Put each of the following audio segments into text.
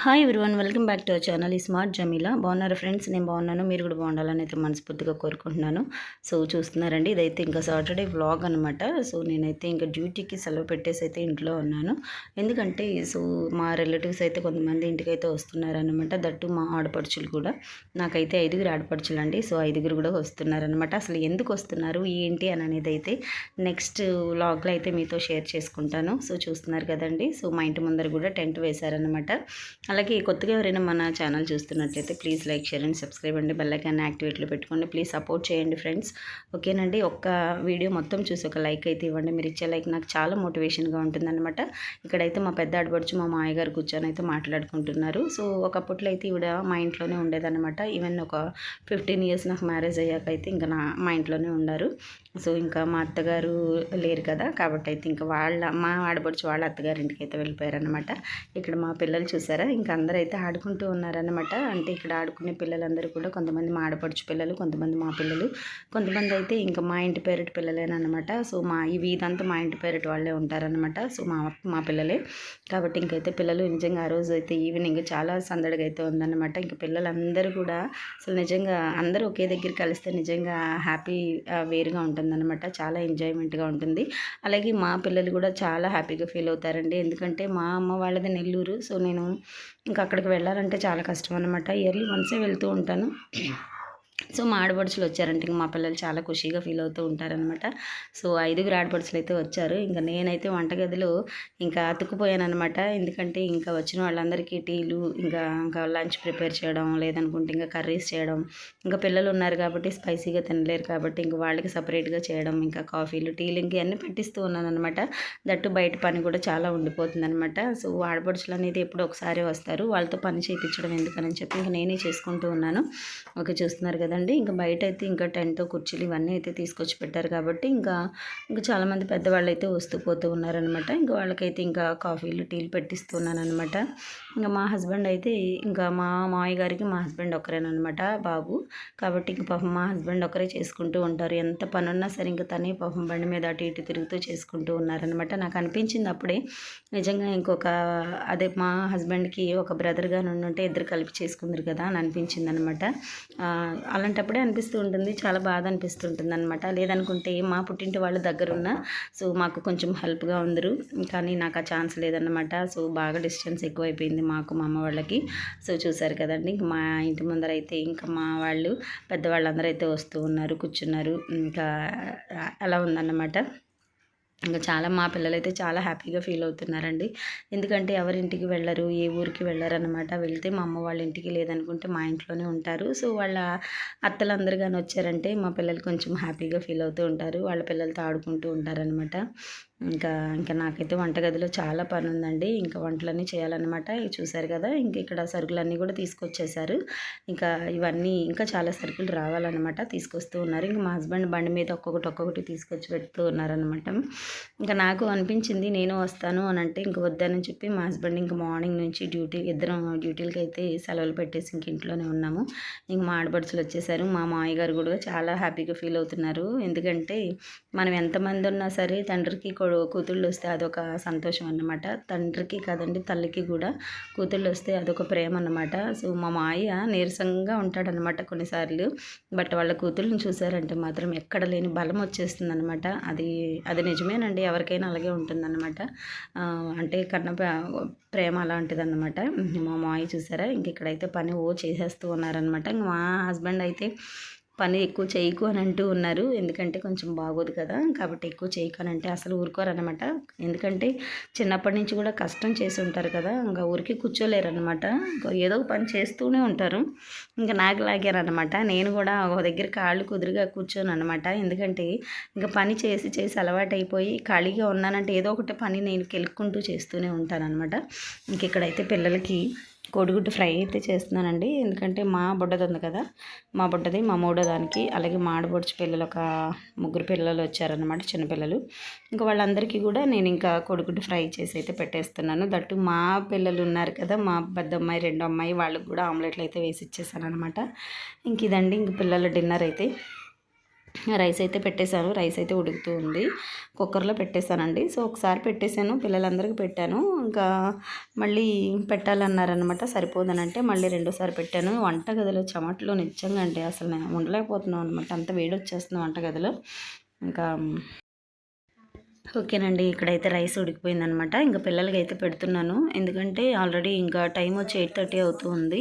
Hi everyone welcome back to our channel ఈ smart Jamila బాగున్నారు friends నేను బాగున్నాను. మీరు కూడా బాగుండాలని అయితే మనస్ఫూర్తిగా కోరుకుంటున్నాను. సో చూస్తున్నారండి. ఇదైతే ఇంకా సాటర్డే వ్లాగ్ అనమాట సో నేనైతే ఇంకా డ్యూటీకి సెలవు పెట్టేసి అయితే ఇంట్లో ఉన్నాను. ఎందుకంటే సో మా రిలేటివ్స్ అయితే కొంతమంది ఇంటికి అయితే వస్తున్నారనమాట దట్టు మా ఆడపడుచులు కూడా. నాకైతే ఐదుగురు ఆడపడుచులు అండి. సో ఐదుగురు కూడా వస్తున్నారనమాట అసలు ఎందుకు వస్తున్నారు? ఏంటి అని అనేది అయితే నెక్స్ట్ వ్లాగ్లో అయితే మీతో షేర్ చేసుకుంటాను. సో చూస్తున్నారు కదండి. సో మా ఇంటి ముందర కూడా టెంట్ వేశారనమాట అలాగే కొత్తగా ఎవరైనా మన ఛానల్ చూస్తున్నట్లయితే please like share and subscribe అండి. బెల్లైకాన్ యాక్టివేట్లో పెట్టుకోండి. ప్లీజ్ సపోర్ట్ చేయండి ఫ్రెండ్స్. ఓకేనండి. ఒక్క వీడియో మొత్తం చూసి ఒక లైక్ అయితే ఇవ్వండి. మీరు ఇచ్చే లైక్ నాకు చాలా మోటివేషన్గా ఉంటుందన్నమాట. ఇక్కడైతే మా పెద్ద ఆడపడుచు మా మాయగారు కూర్చొని అయితే మాట్లాడుకుంటున్నారు. సో ఒకప్పట్లో అయితే ఈవిడ మా ఇంట్లోనే ఉండేదన్నమాట. ఈవెన్ ఒక ఫిఫ్టీన్ ఇయర్స్ నాకు మ్యారేజ్ అయ్యాక అయితే ఇంకా నా మా ఇంట్లోనే ఉన్నారు సో ఇంకా మా అత్తగారు లేరు కదా. కాబట్టి అయితే ఇంకా వాళ్ళ మా ఆడపడుచు వాళ్ళ అత్తగారింటికి అయితే వెళ్ళిపోయారనమాట ఇక్కడ మా పిల్లలు చూసారా? ఇంకా అందరూ అయితే ఆడుకుంటూ ఉన్నారనమాట అంటే ఇక్కడ ఆడుకునే పిల్లలందరూ కూడా కొంతమంది మా ఆడపడుచు పిల్లలు కొంతమంది మా పిల్లలు. కొంతమంది అయితే ఇంకా మా ఇంటి పేరెట్ పిల్లలేనమాట సో మా ఇవి ఇదంతా మా ఇంటి పేరెట్ వాళ్ళే ఉంటారనమాట సో మా మా పిల్లలే. కాబట్టి ఇంకైతే పిల్లలు నిజంగా ఆ రోజు అయితే ఈవినింగ్ చాలా సందడిగా అయితే ఉందన్నమాట. ఇంకా పిల్లలందరూ కూడా అసలు నిజంగా అందరూ ఒకే దగ్గర కలిస్తే నిజంగా హ్యాపీ వేరుగా ఉంటుందన్నమాట. చాలా ఎంజాయ్మెంట్గా ఉంటుంది. అలాగే మా పిల్లలు కూడా చాలా హ్యాపీగా ఫీల్ అవుతారండి. ఎందుకంటే మా అమ్మ వాళ్ళది నెల్లూరు. సో నేను ఇంకా అక్కడికి వెళ్ళాలంటే చాలా కష్టం అనమాట ఇయర్లీ వన్సే వెళ్తూ ఉంటాను. సో మా ఆడపడుచులు వచ్చారంటే ఇంకా మా పిల్లలు చాలా ఖుషీగా ఫీల్ అవుతూ ఉంటారనమాట సో ఐదుగురు ఆడపడుచులు అయితే వచ్చారు. ఇంకా నేనైతే వంటగదిలో ఇంకా అతుక్కుపోయానమాట ఎందుకంటే ఇంకా వచ్చిన వాళ్ళందరికీ టీలు ఇంకా ఇంకా లంచ్ ప్రిపేర్ చేయడం లేదనుకుంటే ఇంకా కర్రీస్ చేయడం. ఇంకా పిల్లలు ఉన్నారు కాబట్టి స్పైసీగా తినలేరు కాబట్టి ఇంకా వాళ్ళకి సపరేట్గా చేయడం ఇంకా కాఫీలు టీలు ఇంకా అన్నీ పెట్టిస్తూ ఉన్నాను అనమాట దట్టు బయట పని కూడా చాలా ఉండిపోతుంది అనమాట సో ఆడపడుచులు అనేది ఎప్పుడు ఒకసారి వస్తారు. వాళ్ళతో పని చేయించడం ఎందుకని చెప్పి ఇంకా నేనే చేసుకుంటూ ఉన్నాను. ఓకే చూస్తున్నారు కదండి. ఇంకా బయట అయితే ఇంకా టెంట్ కుర్చీలు ఇవన్నీ అయితే తీసుకొచ్చి పెట్టారు కాబట్టి ఇంకా ఇంకా చాలామంది పెద్దవాళ్ళు అయితే వస్తూ పోతూ ఉన్నారనమాట ఇంకా వాళ్ళకైతే ఇంకా కాఫీలు టీలు పెట్టిస్తున్నాను అనమాట ఇంకా మా హస్బెండ్ అయితే ఇంకా మా మామయ్య గారికి మా హస్బెండ్ ఒకరేనమాట బాబు. కాబట్టి ఇంక పాపం మా హస్బెండ్ ఒకరే చేసుకుంటూ ఉంటారు. ఎంత పని ఉన్నా సరే ఇంకా తనే పాపం బండి మీద అటు ఇటు తిరుగుతూ చేసుకుంటూ ఉన్నారనమాట నాకు అనిపించింది అప్పుడే నిజంగా ఇంకొక అదే మా హస్బెండ్కి ఒక బ్రదర్గా నుండి ఇద్దరు కలిపి చేసుకుందరు కదా అని అనిపించింది అనమాట అలాంటప్పుడే అనిపిస్తూ ఉంటుంది. చాలా బాధ అనిపిస్తుంటుంది అనమాట లేదనుకుంటే మా పుట్టింటి వాళ్ళ దగ్గర ఉన్న సో మాకు కొంచెం హెల్ప్గా ఉందరు. కానీ నాకు ఆ ఛాన్స్ లేదన్నమాట. సో బాగా డిస్టెన్స్ ఎక్కువైపోయింది మాకు మా అమ్మ వాళ్ళకి. సో చూసారు కదండి మా ఇంటి ముందర అయితే ఇంకా మా వాళ్ళు పెద్దవాళ్ళందరూ అయితే వస్తూ ఉన్నారు కూర్చున్నారు. ఇంకా అలా ఉందన్నమాట. ఇంకా చాలా మా పిల్లలైతే చాలా హ్యాపీగా ఫీల్ అవుతున్నారండి. ఎందుకంటే ఎవరింటికి వెళ్ళరు ఏ ఊరికి వెళ్ళరు అనమాట వెళ్తే మా అమ్మ వాళ్ళ ఇంటికి లేదనుకుంటే మా ఇంట్లోనే ఉంటారు. సో వాళ్ళ అత్తలందరూ కానీ వచ్చారంటే మా పిల్లలు కొంచెం హ్యాపీగా ఫీల్ అవుతూ ఉంటారు. వాళ్ళ పిల్లలతో ఆడుకుంటూ ఉంటారనమాట ఇంకా ఇంకా నాకైతే వంటగదిలో చాలా పని ఉందండి ఇంకా వంటలన్నీ చేయాలన్నమాట. చూసారు కదా ఇంక ఇక్కడ సరుకులన్నీ కూడా తీసుకొచ్చేసారు ఇంకా ఇవన్నీ ఇంకా చాలా సరుకులు రావాలన్నమాట తీసుకొస్తూ ఉన్నారు. ఇంకా మా హస్బెండ్ బండి మీద ఒక్కొక్కటి ఒక్కొక్కటి తీసుకొచ్చి పెడుతూ ఉన్నారనమాట ఇంకా నాకు అనిపించింది నేను వస్తాను అని అంటే ఇంక వద్దని చెప్పి మా హస్బెండ్ ఇంకా మార్నింగ్ నుంచి డ్యూటీ ఇద్దరం డ్యూటీలకి అయితే సెలవులు పెట్టేసి ఇంక ఇంట్లోనే ఉన్నాము. ఇంక మా ఆడపడుచులు వచ్చేసారు. మా మామయ్య గారు కూడా చాలా హ్యాపీగా ఫీల్ అవుతున్నారు. ఎందుకంటే మనం ఎంతమంది ఉన్నా సరే తండ్రికి కూతుళ్ళు వస్తే అదొక సంతోషం అన్నమాట తండ్రికి కాదండి తల్లికి కూడా కూతుళ్ళు వస్తే అదొక ప్రేమ అన్నమాట సో మా మాయ నీరసంగా ఉంటాడనమాట కొన్నిసార్లు. బట్ వాళ్ళ కూతుళ్ళని చూసారంటే మాత్రం ఎక్కడ లేని బలం వచ్చేస్తుంది అనమాట అది అది నిజమేనండి ఎవరికైనా అలాగే ఉంటుందన్నమాట. అంటే కన్న ప్రేమ అలాంటిదన్నమాట. మా మాయ చూసారా ఇంక ఇక్కడైతే పని ఓ చేసేస్తూ ఉన్నారనమాట ఇంక మా హస్బెండ్ అయితే పని ఎక్కువ చేయకు అని అంటూ ఉన్నారు. ఎందుకంటే కొంచెం బాగోదు కదా. కాబట్టి ఎక్కువ చేయకు అని అంటే అసలు ఊరుకోరనమాట ఎందుకంటే చిన్నప్పటి నుంచి కూడా కష్టం చేసి ఉంటారు కదా. ఇంకా ఊరికి కూర్చోలేరు అనమాట ఏదో పని చేస్తూనే ఉంటారు. ఇంకా నాకు లాగారనమాట నేను కూడా ఒక దగ్గర కాళ్ళు కుదురుగా కూర్చోను అనమాట ఎందుకంటే ఇంకా పని చేసి చేసి అలవాటైపోయి ఖాళీగా ఉన్నానంటే ఏదో ఒకటి పని నేను కెలుక్కుంటూ చేస్తూనే ఉంటాను అనమాట ఇంక ఇక్కడైతే పిల్లలకి కోడిగుడ్డు ఫ్రై అయితే చేస్తున్నానండి. ఎందుకంటే మా బుడ్డది ఉంది కదా మా బుడ్డది మా మూడో దానికి అలాగే మా పిల్లలు ఒక ముగ్గురు పిల్లలు వచ్చారనమాట చిన్నపిల్లలు ఇంకా వాళ్ళందరికీ కూడా నేను ఇంకా కోడిగుడ్డు ఫ్రై చేసి అయితే పెట్టేస్తున్నాను. దట్టు మా పిల్లలు ఉన్నారు కదా మా పెద్ద అమ్మాయి రెండో అమ్మాయి వాళ్ళకి కూడా ఆమ్లెట్లు అయితే వేసి ఇచ్చేసాను అనమాట ఇంక ఇదండి ఇంక పిల్లల డిన్నర్ అయితే. రైస్ అయితే పెట్టేశాను. రైస్ అయితే ఉడుకుతూ ఉంది. కుక్కర్లో పెట్టేశానండి. సో ఒకసారి పెట్టేశాను. పిల్లలందరికీ పెట్టాను. ఇంకా మళ్ళీ పెట్టాలన్నారనమాట సరిపోదనంటే మళ్ళీ రెండోసారి పెట్టాను. వంటగదిలో చెమటలు నిజంగా అండి. అసలు నేను ఉండలేకపోతున్నాను అనమాట అంత వేడి వచ్చేస్తుంది వంటగదిలో. ఇంకా ఓకేనండి ఇక్కడైతే రైస్ ఉడికిపోయిందనమాట. ఇంకా పిల్లలకి అయితే పెడుతున్నాను. ఎందుకంటే ఆల్రెడీ ఇంకా టైం వచ్చి ఎయిట్ థర్టీ అవుతూ ఉంది.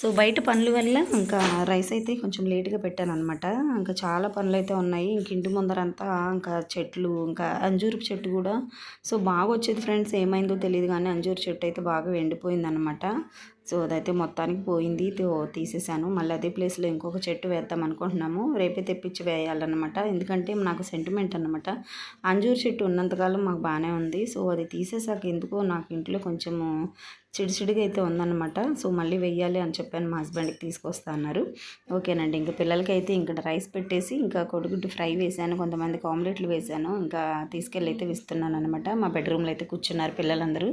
సో బయట పనుల వల్ల ఇంకా రైస్ అయితే కొంచెం లేట్గా పెట్టాను అనమాట ఇంకా చాలా పనులు అయితే ఉన్నాయి. ఇంక ఇంటి ముందరంతా ఇంకా చెట్లు ఇంకా అంజూరు చెట్టు కూడా. సో బాగా వచ్చేది ఫ్రెండ్స్ ఏమైందో తెలియదు కానీ అంజూరు చెట్టు అయితే బాగా ఎండిపోయిందనమాట. సో అదైతే మొత్తానికి పోయింది. తీసేసాను. మళ్ళీ అదే ప్లేస్లో ఇంకొక చెట్టు వేద్దాం అనుకుంటున్నాము. రేపే తెప్పించి వేయాలన్నమాట. ఎందుకంటే నాకు సెంటిమెంట్ అనమాట అంజూరు చెట్టు ఉన్నంతకాలం మాకు బాగానే ఉంది. సో అది తీసేసాక ఎందుకో నాకు ఇంట్లో కొంచెము చిడిచిడిగా అయితే ఉందన్నమాట. సో మళ్ళీ వెయ్యాలి అని చెప్పాను. మా హస్బెండ్కి తీసుకొస్తా అన్నారు. ఓకేనండి. ఇంకా పిల్లలకి అయితే ఇంకా రైస్ పెట్టేసి ఇంకా కొడుగుడ్డు ఫ్రై వేసాను కొంతమందికి ఆమ్లెట్లు వేసాను ఇంకా తీసుకెళ్ళి అయితే ఇస్తున్నాను అనమాట మా బెడ్రూమ్లో అయితే కూర్చున్నారు పిల్లలందరూ.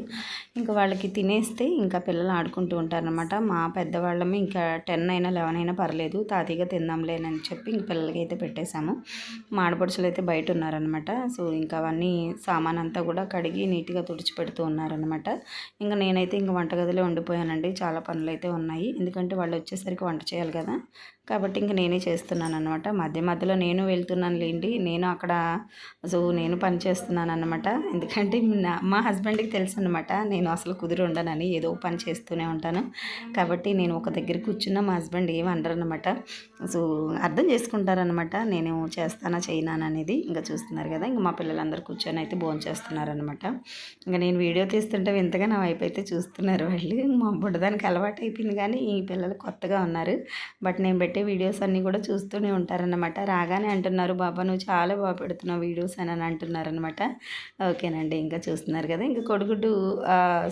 ఇంకా వాళ్ళకి తినేస్తే ఇంకా పిల్లలు ఆడుకుంటూ ఉంటారనమాట మా పెద్దవాళ్ళమే ఇంకా టెన్ అయినా లెవెన్ అయినా పర్లేదు. తాతీగా తిందాంలేనని చెప్పి ఇంక పిల్లలకి అయితే పెట్టేశాము. మా ఆడపడుచులు అయితే బయట ఉన్నారనమాట సో ఇంకా అవన్నీ సామాన్ అంతా కూడా కడిగి నీట్గా తుడిచి పెడుతూ ఉన్నారనమాట ఇంకా నేనైతే ఇంకా వంటగదిలో ఉండిపోయానండి. చాలా పనులు అయితే ఉన్నాయి. ఎందుకంటే వాళ్ళు వచ్చేసరికి వంట చేయాలి కదా. కాబట్టి ఇంక నేనే చేస్తున్నాను అనమాట మధ్య మధ్యలో నేను వెళ్తున్నాను లేండి నేను అక్కడ సో నేను పని చేస్తున్నాను అనమాట ఎందుకంటే మా హస్బెండ్కి తెలుసు అనమాట నేను అసలు కుదిరి ఉండనని ఏదో పని చేస్తూనే ఉంటాను. కాబట్టి నేను ఒక దగ్గర కూర్చున్న మా హస్బెండ్ ఏమి అనమాట సో అర్థం చేసుకుంటారనమాట నేను చేస్తానా చేయనా అనేది. ఇంకా చూస్తున్నారు కదా ఇంకా మా పిల్లలందరూ కూర్చొని అయితే భోజనం చేస్తున్నారనమాట ఇంకా నేను వీడియో తీస్తుంటే వింతగా నా వైపు అయితే చూస్తున్నారు వాళ్ళు. మా బుడ్డదానికి అలవాటు అయిపోయింది కానీ ఈ పిల్లలు కొత్తగా ఉన్నారు. బట్ నేను పెట్టే వీడియోస్ అన్నీ కూడా చూస్తూనే ఉంటారనమాట రాగానే అంటున్నారు బాబా నువ్వు చాలా బాగా పెడుతున్నావు వీడియోస్ అని అని అంటున్నారనమాట ఓకేనండి ఇంకా చూస్తున్నారు కదా. ఇంకా కొడుగుడ్డు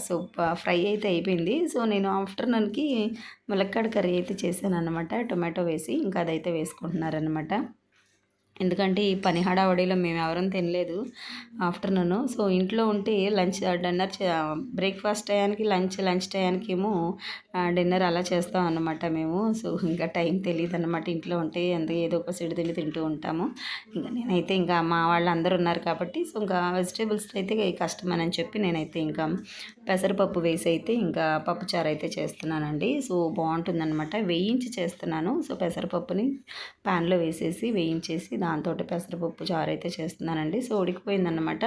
సూప్ ఫ్రై అయితే అయిపోయింది. సో నేను ఆఫ్టర్నూన్కి ములక్కాడ కర్రీ అయితే చేశాను అనమాట టొమాటో వేసి ఇంకా అదైతే వేసుకుంటున్నారనమాట ఎందుకంటే ఈ పని హడావడిలో మేము ఎవరూ తినలేదు ఆఫ్టర్నూన్. సో ఇంట్లో ఉంటే లంచ్ డిన్నర్ బ్రేక్ఫాస్ట్ టయానికి లంచ్ లంచ్ టయానికి ఏమో డిన్నర్ అలా చేస్తాం అన్నమాట మేము. సో ఇంకా టైం తెలియదు అనమాట ఇంట్లో ఉంటే అందుకే ఏదో ఒక సిడి తిండి తింటూ ఉంటాము. ఇంకా నేనైతే ఇంకా మా వాళ్ళు అందరూ ఉన్నారు కాబట్టి సో ఇంకా వెజిటేబుల్స్ అయితే కష్టమని చెప్పి నేనైతే ఇంకా పెసరపప్పు వేసి అయితే ఇంకా పప్పుచారు అయితే చేస్తున్నానండి. సో బాగుంటుందన్నమాట. వేయించి చేస్తున్నాను. సో పెసరపప్పుని ప్యాన్లో వేసేసి వేయించేసి దాంతో పెసరపప్పు చారు అయితే చేస్తున్నానండి. సో ఉడికిపోయిందనమాట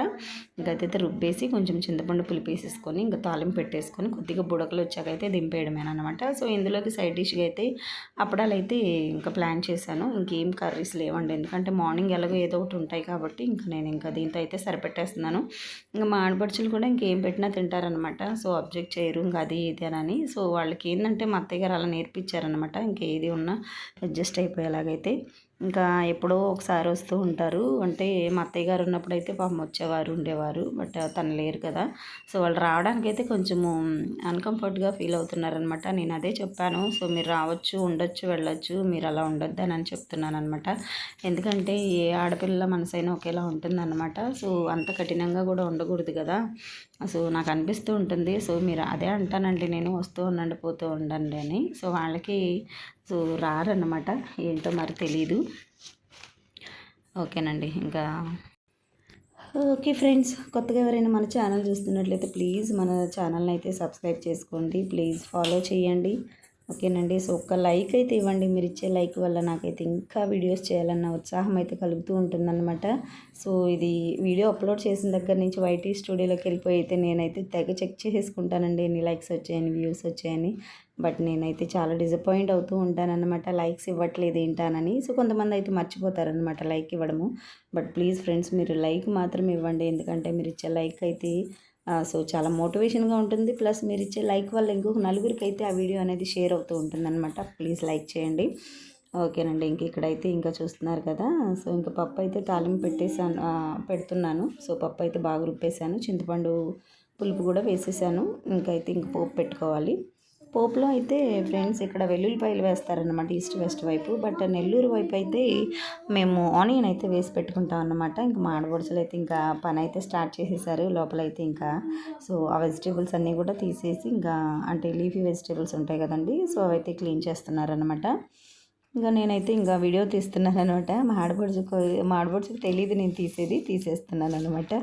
ఇంకా అయితే రుబ్బేసి కొంచెం చింతపండు పులిపేసేసుకొని ఇంకా తాలింపు పెట్టేసుకొని కొద్దిగా బుడకలు వచ్చాక అయితే దింపేయడమేనమాట సో ఇందులోకి సైడ్ డిష్గా అయితే అప్పడాలు అయితే ఇంకా ప్లాన్ చేశాను. ఇంకేం కర్రీస్ లేవండి. ఎందుకంటే మార్నింగ్ ఎలాగో ఏదో ఒకటి ఉంటాయి కాబట్టి ఇంకా నేను ఇంకా దీంతో అయితే సరిపెట్టేస్తున్నాను. ఇంకా మా ఆడపడుచులు కూడా ఇంకేం పెట్టినా తింటారనమాట సో అబ్జెక్ట్ చేయరు ఇంకా అది ఇది అని సో వాళ్ళకి ఏంటంటే మా అత్తయ్య గారు అలా నేర్పించారనమాట ఇంకేది ఉన్నా అడ్జస్ట్ అయిపోయేలాగైతే. ఇంకా ఎప్పుడో ఒకసారి వస్తూ ఉంటారు. అంటే మా అత్తయ్య గారు ఉన్నప్పుడు అయితే పాపం వచ్చేవారు ఉండేవారు బట్ తను లేరు కదా. సో వాళ్ళు రావడానికి అయితే కొంచెము అన్కంఫర్ట్గా ఫీల్ అవుతున్నారనమాట నేను అదే చెప్పాను. సో మీరు రావచ్చు ఉండొచ్చు వెళ్ళొచ్చు మీరు అలా ఉండొద్దు అని చెప్తున్నాను అనమాట ఎందుకంటే ఏ ఆడపిల్ల మనసైనా ఒకేలా ఉంటుందన్నమాట. సో అంత కఠినంగా కూడా ఉండకూడదు కదా. సో నాకు అనిపిస్తూ ఉంటుంది. సో మీరు అదే అంటానండి. నేను వస్తూ ఉండండి పోతూ ఉండండి అని. సో వాళ్ళకి సో రారన్నమాట. ఏంటో మరి తెలీదు. ఓకేనండి. ఇంకా ఓకే ఫ్రెండ్స్ కొత్తగా ఎవరైనా మన ఛానల్ చూస్తున్నట్లయితే ప్లీజ్ మన ఛానల్ని అయితే సబ్స్క్రైబ్ చేసుకోండి. ప్లీజ్ ఫాలో చేయండి. ఓకేనండి. సో ఒక్క లైక్ అయితే ఇవ్వండి. మీరు ఇచ్చే లైక్ వల్ల నాకైతే ఇంకా వీడియోస్ చేయాలన్న ఉత్సాహం అయితే కలుగుతూ ఉంటుందన్నమాట. సో ఇది వీడియో అప్లోడ్ చేసిన దగ్గర నుంచి వైటీ స్టూడియోలోకి వెళ్ళిపోయి అయితే నేనైతే తెగ చెక్ చేసుకుంటానండి ఎన్ని లైక్స్ వచ్చాయని వ్యూస్ వచ్చాయని. బట్ నేనైతే చాలా డిసప్పాయింట్ అవుతూ ఉంటానన్నమాట. లైక్స్ ఇవ్వట్లేదు ఏంటానని సో కొంతమంది అయితే మర్చిపోతారనమాట లైక్ ఇవ్వడము. బట్ ప్లీజ్ ఫ్రెండ్స్ మీరు లైక్ మాత్రం ఇవ్వండి. ఎందుకంటే మీరు ఇచ్చే లైక్ అయితే సో చాలా మోటివేషన్గా ఉంటుంది. ప్లస్ మీరు ఇచ్చే లైక్ వల్ల ఇంకొక నలుగురికి అయితే ఆ వీడియో అనేది షేర్ అవుతూ ఉంటుందన్నమాట. ప్లీజ్ లైక్ చేయండి. ఓకేనండి ఇంక ఇక్కడైతే ఇంకా చూస్తున్నారు కదా. సో ఇంకా పప్పు అయితే తాలింపు పెట్టేసాను పెడుతున్నాను. సో పప్పు అయితే బాగా రుప్పేసాను చింతపండు పులుపు కూడా వేసేసాను. ఇంకైతే ఇంక పోపు పెట్టుకోవాలి. పోపులో అయితే ఫ్రెండ్స్ ఇక్కడ వెల్లుల్లిపాయలు వేస్తారనమాట ఈస్ట్ వెస్ట్ వైపు బట్ నెల్లూరు వైపు అయితే మేము ఆనియన్ అయితే వేసి పెట్టుకుంటాం అనమాట ఇంకా మాడబొడుసులు అయితే ఇంకా పని అయితే స్టార్ట్ చేసేసారు లోపలైతే ఇంకా. సో ఆ వెజిటేబుల్స్ అన్నీ కూడా తీసేసి ఇంకా అంటే లీఫీ వెజిటేబుల్స్ ఉంటాయి కదండి సో అవైతే క్లీన్ చేస్తున్నారనమాట ఇంకా నేనైతే ఇంకా వీడియో తీస్తున్నాను అనమాట మాడబొడుచుకు మాడబొడుచుకు తెలియదు నేను తీసేది తీసేస్తున్నాను అనమాట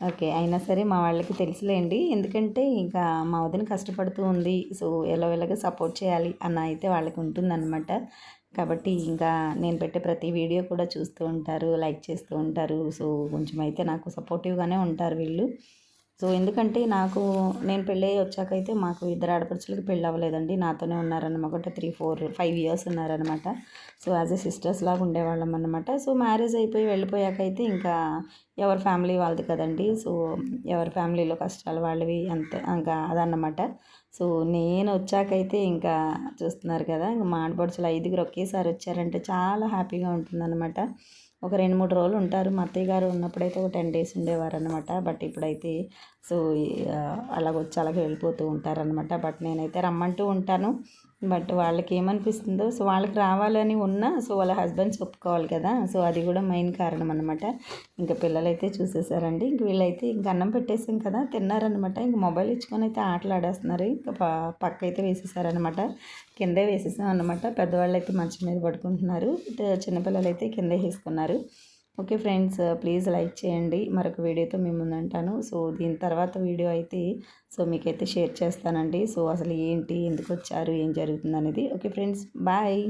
ఓకే. అయినా సరే మా వాళ్ళకి తెలుసులేండి. ఎందుకంటే ఇంకా మా వదిన కష్టపడుతూ ఉంది. సో ఎలా ఎలాగో సపోర్ట్ చేయాలి అన్న అయితే వాళ్ళకి ఉంటుందన్నమాట. కాబట్టి ఇంకా నేను పెట్టే ప్రతి వీడియో కూడా చూస్తూ ఉంటారు లైక్ చేస్తూ ఉంటారు. సో కొంచెం అయితే నాకు సపోర్టివ్గానే ఉంటారు వీళ్ళు. సో ఎందుకంటే నాకు నేను పెళ్ళి వచ్చాక అయితే మాకు ఇద్దరు ఆడపడుచులకి పెళ్ళి అవ్వలేదండి. నాతోనే ఉన్నారన్నమాట. త్రీ ఫోర్ ఫైవ్ ఇయర్స్ ఉన్నారనమాట సో యాజ్ ఎ సిస్టర్స్ లాగా ఉండేవాళ్ళం అనమాట సో మ్యారేజ్ అయిపోయి వెళ్ళిపోయాక అయితే ఇంకా ఎవరి ఫ్యామిలీ వాళ్ళది కదండి. సో ఎవరి ఫ్యామిలీలో కష్టాలు వాళ్ళవి అంతే ఇంకా అదన్నమాట. సో నేను వచ్చాకైతే ఇంకా చూస్తున్నారు కదా ఇంకా మా ఆడపడుచులు ఐదుగురు ఒకేసారి వచ్చారంటే చాలా హ్యాపీగా ఉంటుందన్నమాట. ఒక రెండు మూడు రోజులు ఉంటారు. మా అత్తయ్య గారు ఉన్నప్పుడైతే ఒక టెన్ డేస్ ఉండేవారు అనమాట బట్ ఇప్పుడైతే సో అలాగ వచ్చి అలాగే వెళ్ళిపోతూ ఉంటారనమాట బట్ నేనైతే రమ్మంటూ ఉంటాను. బట్ వాళ్ళకి ఏమనిపిస్తుందో సో వాళ్ళకి రావాలని ఉన్నా సో వాళ్ళ హస్బెండ్స్ ఒప్పుకోవాలి కదా. సో అది కూడా మెయిన్ కారణం అనమాట ఇంకా పిల్లలైతే చూసేసారండి. ఇంక వీళ్ళైతే ఇంక అన్నం పెట్టేసాం కదా తిన్నారనమాట ఇంక మొబైల్ ఇచ్చుకొని అయితే ఆటలు ఆడేస్తున్నారు ఇంకా పక్క అయితే వేసేసారనమాట కిందే వేసేసాం అనమాట పెద్దవాళ్ళు అయితే మంచం మీద పడుకుంటున్నారు. చిన్నపిల్లలు అయితే కిందే వేసుకున్నారు. ఓకే ఫ్రెండ్స్ ప్లీజ్ లైక్ చేయండి. మరొక వీడియోతో మేము ముందంటాను సో దీని తర్వాత వీడియో అయితే సో మీకైతే షేర్ చేస్తానండి. సో అసలు ఏంటి ఎందుకు వచ్చారు ఏం జరుగుతుంది అనేది ఓకే ఫ్రెండ్స్ బాయ్.